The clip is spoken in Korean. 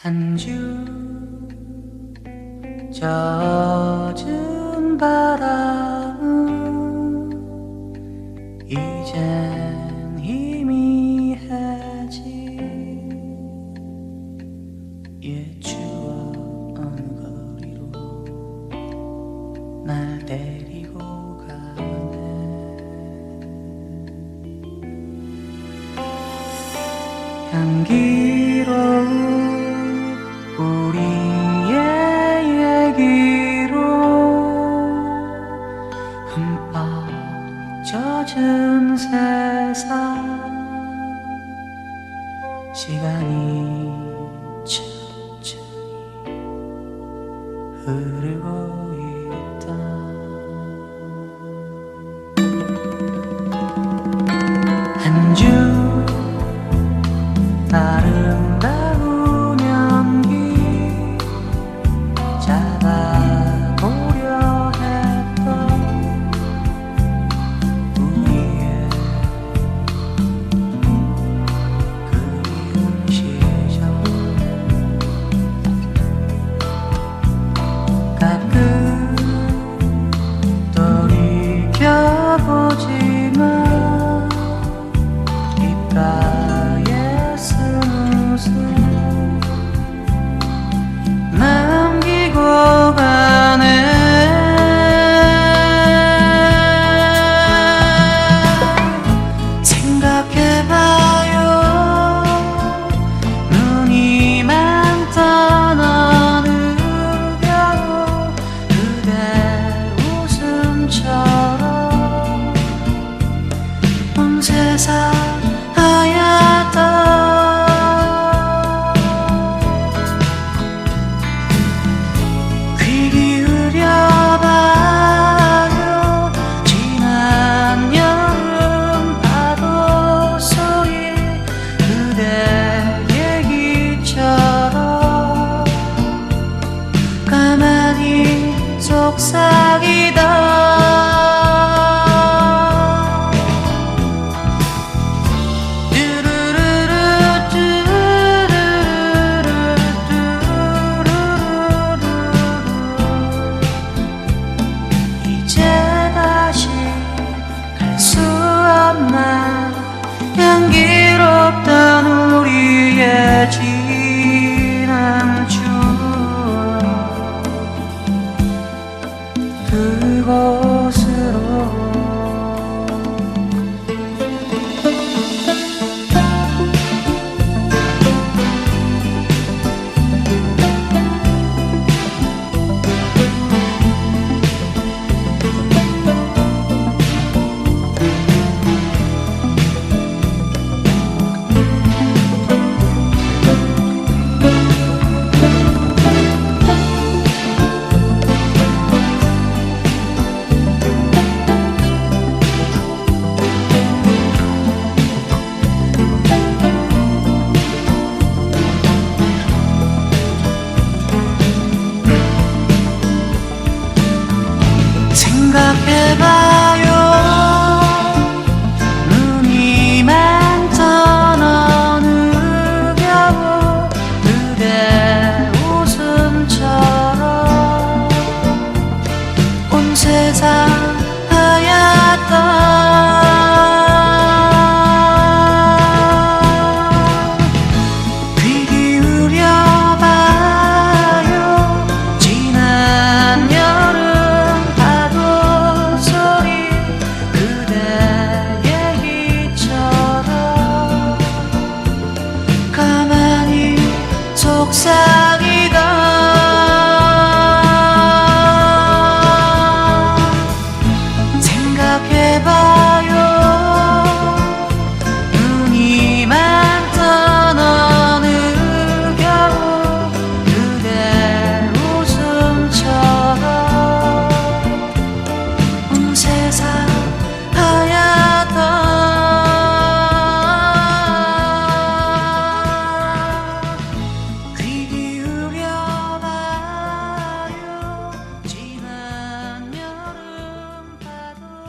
한주 젖은 바람은 이젠 희미해지. 옛 추억 어느 거리로 날 데리고 가네. 향기로운 젖은 세상. 시간이 천천히 흐르고 있다. 한주 아름다운 연기 잡아 속삭이다 뚜루루루 이제 다시 갈 수 없나 향기롭던 bye.